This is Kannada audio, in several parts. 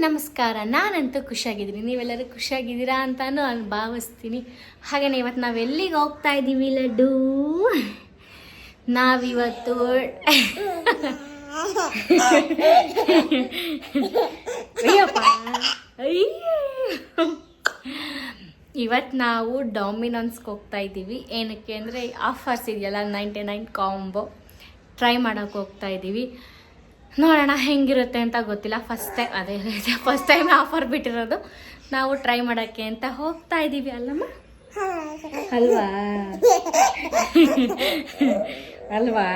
ನಮಸ್ಕಾರ. ನಾನಂತೂ ಖುಷಿಯಾಗಿದ್ದೀನಿ. ನೀವೆಲ್ಲರೂ ಖುಷಿಯಾಗಿದ್ದೀರಾ ಅಂತಾನು ನಾನು ಭಾವಿಸ್ತೀನಿ. ಹಾಗೆಯೇ ಇವತ್ತು ನಾವು ಎಲ್ಲಿಗೆ ಹೋಗ್ತಾ ಇದ್ದೀವಿ ಲಡ್ಡು? ನಾವಿವತ್ತು ಅಯ್ಯಪ್ಪ. ಅಯ್ಯೋ. ಇವತ್ತು ನಾವು ಡಾಮಿನನ್ಸ್ಗೆ ಹೋಗ್ತಾ ಇದ್ದೀವಿ ಏನಕ್ಕೆ ಅಂದರೆ ಆಫರ್ಸ್ ಇದೆಯಲ್ಲ ನೈಂಟಿ ನೈನ್ ಕಾಂಬೋ ಟ್ರೈ ಮಾಡೋಕೆ ಹೋಗ್ತಾ ಇದ್ದೀವಿ ನೋಡೋಣ ಹೆಂಗಿರುತ್ತೆ ಅಂತ ಗೊತ್ತಿಲ್ಲ. ಫಸ್ಟ್ ಟೈಮ್ ಅದೇ ಫಸ್ಟ್ ಟೈಮ್ ಆಫರ್ ಬಿಟ್ಟಿರೋದು. ನಾವು ಟ್ರೈ ಮಾಡೋಕ್ಕೆ ಅಂತ ಹೋಗ್ತಾ ಇದ್ದೀವಿ ಅಲ್ಲಮ್ಮ? ಅಲ್ವಾ? ಅಲ್ವಾ?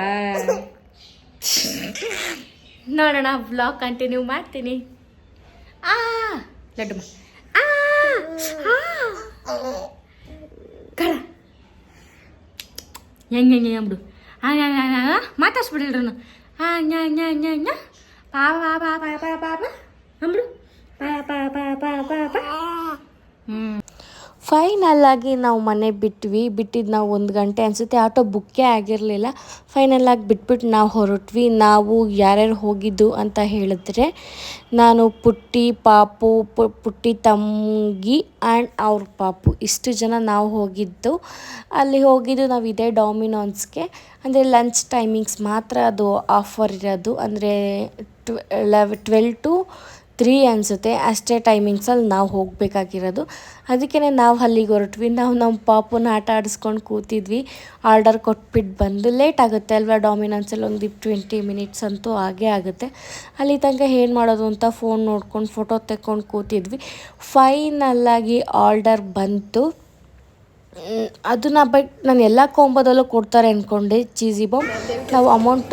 ನೋಡೋಣ ಬ್ಲಾಗ್ ಕಂಟಿನ್ಯೂ ಮಾಡ್ತೀನಿ. ಆ, ಲಡ್ಡು ಆ ಆ. ಕರ ಹೆಂಗೆ ಹೆಂಗೆ ಅಂಬಿಡು ಆ ಮಾತಾಡ್ಸ್ಬಿಡಿಲ್ರು ಆ ನ್ಯಾ ನ್ಯಾ ನ್ಯಾ ನ್ಯಾ. ಪಾ ಪಾ ಪಾ ಪಾ ಪಾ ಪಾ ಪಾ ಅಂಬಿಡು ಪಾ ಪಾ ಪಾ ಪಾ ಪಾ ಪಾ. ಹ್ಞೂ ಫೈನಲ್ ಆಗಿ ನಾವು ಮನೆ ಬಿಟ್ವಿ. ಬಿಟ್ಟಿದ್ದು ನಾವು ಒಂದು ಗಂಟೆ ಅನಿಸುತ್ತೆ. ಆಟೋ ಬುಕ್ಕೇ ಆಗಿರಲಿಲ್ಲ. ಫೈನಲ್ ಆಗಿ ಬಿಟ್ಬಿಟ್ಟು ನಾವು ಹೊರಟ್ವಿ. ನಾವು ಯಾರ್ಯಾರು ಹೋಗಿದ್ದು ಅಂತ ಹೇಳಿದ್ರೆ ನಾನು ಪುಟ್ಟಿ, ಪಾಪು ಪುಟ್ಟಿ ತಂಗಿ ಆ್ಯಂಡ್ ಅವ್ರ ಪಾಪು. ಇಷ್ಟು ಜನ ನಾವು ಹೋಗಿದ್ದು. ಅಲ್ಲಿ ಹೋಗಿದ್ದು ನಾವು ಇದೇ ಡಾಮಿನೋನ್ಸ್ಗೆ ಅಂದರೆ ಲಂಚ್ ಟೈಮಿಂಗ್ಸ್ ಮಾತ್ರ ಅದು ಆಫರ್ ಇರೋದು. ಅಂದರೆ ಟ್ವೆಲ್ ಟ್ವೆಲ್ ಟು ತ್ರೀ ಅನಿಸುತ್ತೆ, ಅಷ್ಟೇ ಟೈಮಿಂಗ್ಸಲ್ಲಿ ನಾವು ಹೋಗಬೇಕಾಗಿರೋದು. ಅದಕ್ಕೆ ನಾವು ಅಲ್ಲಿಗೆ ಹೊರಟ್ವಿ. ನಾವು ನಮ್ಮ ಪಾಪುನ ಆಟ ಆಡಿಸ್ಕೊಂಡು ಕೂತಿದ್ವಿ. ಆರ್ಡರ್ ಕೊಟ್ಬಿಟ್ಟು ಬಂದು ಲೇಟ್ ಆಗುತ್ತೆ ಅಲ್ವಾ? ಡಾಮಿನನ್ಸಲ್ಲಿ ಒಂದು ಟ್ವೆಂಟಿ ಮಿನಿಟ್ಸ್ ಅಂತೂ ಆಗೇ ಆಗುತ್ತೆ. ಅಲ್ಲಿ ತನಕ ಏನು ಮಾಡೋದು ಅಂತ ಫೋನ್ ನೋಡ್ಕೊಂಡು ಫೋಟೋ ತೆಕ್ಕೊಂಡು ಕೂತಿದ್ವಿ. ಫೈನಲ್ಲಾಗಿ ಆರ್ಡರ್ ಬಂತು. ಅದನ್ನ ಬಟ್ ನಾನು ಎಲ್ಲ ಕೊಂಬೋದಲ್ಲೂ ಕೊಡ್ತಾರೆ ಅಂದ್ಕೊಂಡೆ ಚೀಸಿ ಬಾಂಬ್ ನಾವು ಅಮೌಂಟ್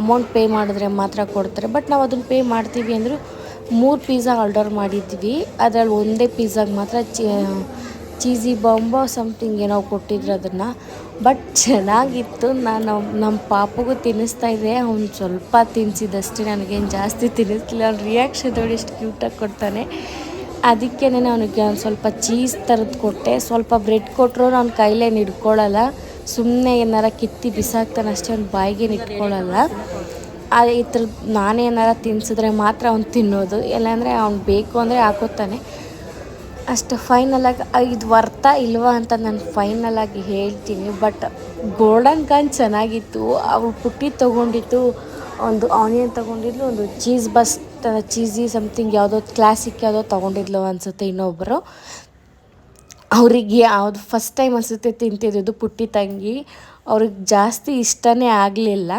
ಅಮೌಂಟ್ ಪೇ ಮಾಡಿದ್ರೆ ಮಾತ್ರ ಕೊಡ್ತಾರೆ. ಬಟ್ ನಾವು ಅದನ್ನು ಪೇ ಮಾಡ್ತೀವಿ ಅಂದರೂ ಮೂರು ಪಿಜ್ಜಾ ಆರ್ಡರ್ ಮಾಡಿದ್ವಿ. ಅದರಲ್ಲಿ ಒಂದೇ ಪಿಜ್ಜಾಗೆ ಮಾತ್ರ ಚೀಸಿ ಬಾಂಬ ಸಮಥಿಂಗ್ ಏನೋ ಕೊಟ್ಟಿದ್ರು ಅದನ್ನು. ಬಟ್ ಚೆನ್ನಾಗಿತ್ತು. ನಾನು ನಮ್ಮ ಪಾಪಗೂ ತಿನ್ನಿಸ್ತಾ ಇದ್ದೆ. ಅವ್ನು ಸ್ವಲ್ಪ ತಿನ್ನಿಸಿದಷ್ಟೇ ನನಗೇನು ಜಾಸ್ತಿ ತಿನ್ನಿಸ್ಲಿಲ್ಲ. ಅವ್ನ ರಿಯಾಕ್ಷನ್ ನೋಡಿ ಎಷ್ಟು ಕ್ಯೂಟಾಗಿ ಕೊಡ್ತಾನೆ. ಅದಕ್ಕೇ ಅವನಿಗೆ ಒಂದು ಸ್ವಲ್ಪ ಚೀಸ್ ಥರದ್ದು ಕೊಟ್ಟೆ. ಸ್ವಲ್ಪ ಬ್ರೆಡ್ ಕೊಟ್ಟರು ಅವ್ನ ಕೈಲೇನು ಇಟ್ಕೊಳ್ಳಲ್ಲ ಸುಮ್ಮನೆ ಏನಾರ ಕಿತ್ತಿ ಬಿಸಾಕ್ತಾನೆ ಅಷ್ಟೇ ಅವ್ನ ಬಾಯಿಗೆ ಇಟ್ಕೊಳ್ಳಲ್ಲ ಈ ಥರದ್ದು ನಾನೇನಾರ ತಿನ್ಸಿದ್ರೆ ಮಾತ್ರ ಅವ್ನು ತಿನ್ನೋದು. ಇಲ್ಲಾಂದರೆ ಅವ್ನು ಬೇಕು ಅಂದರೆ ಹಾಕೋತಾನೆ. ಅಷ್ಟು ಫೈನಲಾಗಿ ಇದು ವರ್ತ ಇಲ್ವಾ ಅಂತ ನಾನು ಫೈನಲಾಗಿ ಹೇಳ್ತೀನಿ. ಬಟ್ ಗೋಲ್ಡನ್ ಕಾನ್ ಚೆನ್ನಾಗಿತ್ತು. ಅವಳು ಪುಟ್ಟಿ ತೊಗೊಂಡಿತ್ತು ಒಂದು ಆನಿಯನ್ ತೊಗೊಂಡಿದ್ಲು, ಒಂದು ಚೀಸ್ ಬಸ್ ಚೀಸಿ ಸಮಥಿಂಗ್ ಯಾವುದೋ ಕ್ಲಾಸಿಕ್ ಯಾವುದೋ ತೊಗೊಂಡಿದ್ಲು ಅನಿಸುತ್ತೆ ಇನ್ನೊಬ್ಬರು ಅವರಿಗೆ ಯಾವುದು ಫಸ್ಟ್ ಟೈಮ್ ಅನಿಸುತ್ತೆ ತಿಂತಿದ್ದು ಪುಟ್ಟಿ ತಂಗಿ. ಅವ್ರಿಗೆ ಜಾಸ್ತಿ ಇಷ್ಟನೇ ಆಗಲಿಲ್ಲ.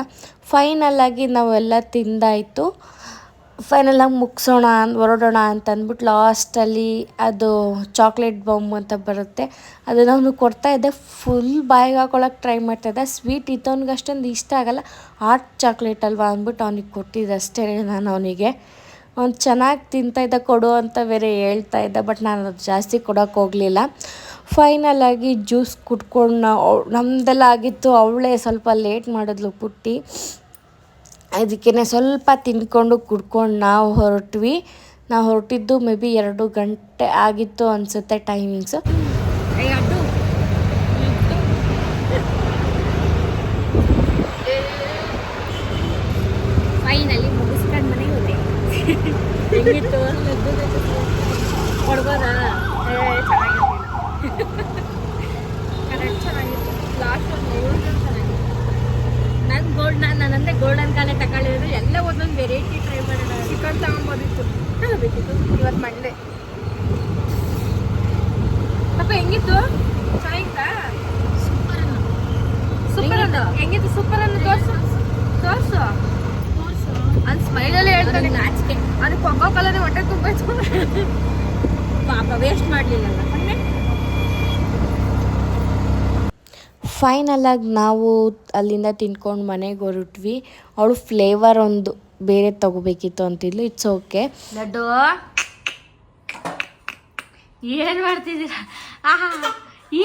ಫೈನಲಾಗಿ ನಾವೆಲ್ಲ ತಿಂದಾಯಿತು. ಫೈನಲಾಗಿ ಮುಗಿಸೋಣ ಹೊರಡೋಣ ಅಂತ ಅಂದ್ಬಿಟ್ಟು ಲಾಸ್ಟಲ್ಲಿ ಅದು ಚಾಕ್ಲೇಟ್ ಬಾಂಬ್ ಅಂತ ಬರುತ್ತೆ. ಅದನ್ನು ಅವನು ಕೊಡ್ತಾ ಇದ್ದೆ. ಫುಲ್ ಬಾಯಿಗೆ ಹಾಕೊಳಕ್ಕೆ ಟ್ರೈ ಮಾಡ್ತಾಯಿದ್ದೆ ಸ್ವೀಟ್ ಇತ್ತು. ಅವ್ನಿಗೆ ಅಷ್ಟೊಂದು ಇಷ್ಟ ಆಗಲ್ಲ. ಹಾಟ್ ಚಾಕ್ಲೇಟ್ ಅಲ್ವಾ ಅಂದ್ಬಿಟ್ಟು ಅವನಿಗೆ ಕೊಟ್ಟಿದ್ದೆ ಅಷ್ಟೇ ನಾನು ಅವನಿಗೆ. ಅವ್ನು ಚೆನ್ನಾಗಿ ತಿಂತಾಯಿದ್ದ ಕೊಡು ಅಂತ ಬೇರೆ ಹೇಳ್ತಾ ಇದ್ದೆ ಬಟ್ ನಾನು ಅದು ಜಾಸ್ತಿ ಕೊಡೋಕ್ಕೆ ಹೋಗಲಿಲ್ಲ. ಫೈನಲ್ ಆಗಿ ಜ್ಯೂಸ್ ಕುಟ್ಕೊಂಡು ನಾವು ನಮ್ಮದೆಲ್ಲ ಆಗಿತ್ತು ಅವಳೇ ಸ್ವಲ್ಪ ಲೇಟ್ ಮಾಡಿದ್ಲು ಪುಟ್ಟಿ. ಅದಕ್ಕೇ ಸ್ವಲ್ಪ ತಿಂದ್ಕೊಂಡು ಕುಡ್ಕೊಂಡು ನಾವು ಹೊರಟ್ವಿ. ನಾವು ಹೊರಟಿದ್ದು ಮೇ ಬಿ ಎರಡು ಗಂಟೆ ಆಗಿತ್ತು ಅನಿಸುತ್ತೆ ಟೈಮಿಂಗ್ಸು ಫೈನಲಿ ಮುಗಿಸ್ಕೊಂಡು ಮನೆಗೆ ಹೋದೆ ಹೆಂಗಿತ್ತು ಕೊಡ್ಬೋದಾ ಕರೆಕ್ಟ್ ಚೆನ್ನಾಗಿತ್ತು ಲಾಸ್ಟ್ ಒಂದು ಚೆನ್ನಾಗಿತ್ತು ನಾನು ಗೋಲ್ಡ್ ನಾನು ನನ್ನಂದ್ರೆ ಗೋಲ್ಡನ್ ಕಾಲೇ ತಗೊಳ್ಳಿದ್ರು ಎಲ್ಲ ಒಂದೊಂದು ವೆರೈಟಿ ಟ್ರೈ ಮಾಡೋಣ ಚಿಕನ್ ತಗೊಂಬೋದಿತ್ತು. ತಗೋಬೇಕಿತ್ತು ಇವತ್ತು ಮಂಡೆ ಪಾಪ ಹೆಂಗಿತ್ತು? ಚೆನ್ನಾಗಿತ್ತಾ? ಸೂಪರ್ ಸೂಪರ್ ಅನ್ನು ಹೆಂಗಿತ್ತು ಸೂಪರ್ ಅನ್ನು ತೋರ್ಸು. ತೋರ್ಸು. ಅದು ಸ್ಮೈಲಲ್ಲೇ ಹೇಳ್ತಾನೆ. ನಾಚಿಕೆ. ಅದು ಕೊಬ್ಬ ಕಲರ್ ಹೊಟ್ಟೆ ತುಂಬ ಪಾಪ ವೇಸ್ಟ್ ಮಾಡಲಿಲ್ಲಲ್ಲ. ಫೈನಲಾಗಿ ನಾವು ಅಲ್ಲಿಂದ ತಿನ್ಕೊಂಡು ಮನೆಗೆ ಹೊರಟ್ವಿ. ಅವಳು ಫ್ಲೇವರ್ ಒಂದು ಬೇರೆ ತಗೋಬೇಕಿತ್ತು ಅಂತಿದ್ಲು. It's okay Laddu. ಏನು ಮಾಡ್ತಿದ್ದೀರಾ?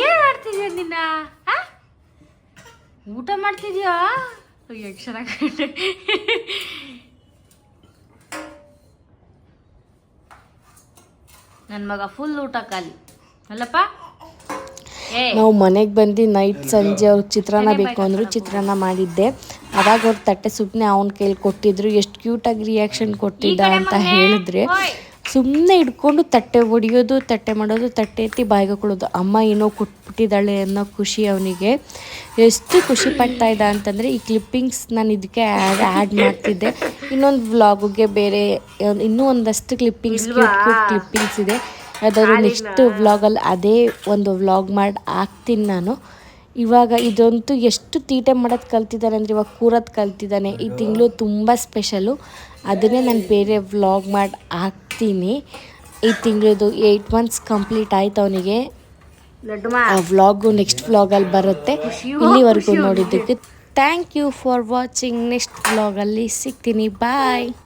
ಏನು ಮಾಡ್ತಿದ್ಯಾ ನಿನ್ನ? ಊಟ ಮಾಡ್ತಿದ್ಯಾ ಯಕ್ಷರ ನನ್ನ ಮಗ ಫುಲ್ ಊಟ ಖಾಲಿ. ಅಲ್ಲಪ್ಪ? ನಾವು ಮನೆಗೆ ಬಂದು ನೈಟ್ ಸಂಜೆ ಅವ್ರಿಗೆ ಚಿತ್ರಾನ್ನ ಬೇಕು ಅಂದರು ಚಿತ್ರಾನ್ನ ಮಾಡಿದ್ದೆ. ಅವಾಗ ಅವ್ರ ತಟ್ಟೆ ಸುಮ್ಮನೆ ಅವನ ಕೈಲಿ ಕೊಟ್ಟಿದ್ರು. ಎಷ್ಟು ಕ್ಯೂಟಾಗಿ ರಿಯಾಕ್ಷನ್ ಕೊಟ್ಟಿದ್ದ ಅಂತ ಹೇಳಿದ್ರೆ ಸುಮ್ಮನೆ ಹಿಡ್ಕೊಂಡು ತಟ್ಟೆ ಒಡಿಯೋದು ತಟ್ಟೆ ಮಾಡೋದು ತಟ್ಟೆ ಎತ್ತಿ ಬಾಯಿಗೆ ಕೊಡೋದು ಅಮ್ಮ ಏನೋ ಕೊಟ್ಬಿಟ್ಟಿದ್ದಾಳೆ ಅನ್ನೋ ಖುಷಿ ಅವನಿಗೆ. ಎಷ್ಟು ಖುಷಿ ಪಡ್ತಾ ಇದ್ದ ಅಂತಂದರೆ ಈ ಕ್ಲಿಪ್ಪಿಂಗ್ಸ್ ನಾನು ಇದಕ್ಕೆ ಆ್ಯಡ್ ಆ್ಯಡ್ ಮಾಡ್ತಿದ್ದೆ. ಇನ್ನೊಂದು ವ್ಲಾಗುಗೆ ಬೇರೆ ಇನ್ನೂ ಒಂದಷ್ಟು ಕ್ಲಿಪ್ಪಿಂಗ್ಸ್ ಕ್ಯೂಟ್ ಕ್ಯೂಟ್ ಕ್ಲಿಪ್ಪಿಂಗ್ಸ್ ಇದೆ. ಯಾವ್ದಾದ್ರು ನೆಕ್ಸ್ಟ್ ವ್ಲಾಗಲ್ಲಿ ಅದೇ ಒಂದು ವ್ಲಾಗ್ ಮಾಡಿ ಹಾಕ್ತೀನಿ ನಾನು. ಇವಾಗ ಇದಂತೂ ಎಷ್ಟು ತೀಟೆ ಮಾಡೋದು ಕಲ್ತಿದ್ದಾನೆ ಅಂದರೆ ಇವಾಗ ಕೂರೋದು ಕಲ್ತಿದ್ದಾನೆ. ಈ ತಿಂಗಳು ತುಂಬ ಸ್ಪೆಷಲು ಅದನ್ನೇ ನಾನು ಬೇರೆ ವ್ಲಾಗ್ ಮಾಡಿ ಹಾಕ್ತೀನಿ. ಈ ತಿಂಗಳದು ಏಯ್ಟ್ ಮಂತ್ಸ್ ಕಂಪ್ಲೀಟ್ ಆಯ್ತು ಅವನಿಗೆ. ಆ ವ್ಲಾಗು ನೆಕ್ಸ್ಟ್ ವ್ಲಾಗಲ್ಲಿ ಬರುತ್ತೆ. ಇಲ್ಲಿವರೆಗೂ ನೋಡಿದ್ದಕ್ಕೆ thank you for watching next ವ್ಲಾಗಲ್ಲಿ ಸಿಗ್ತೀನಿ. ಬಾಯ್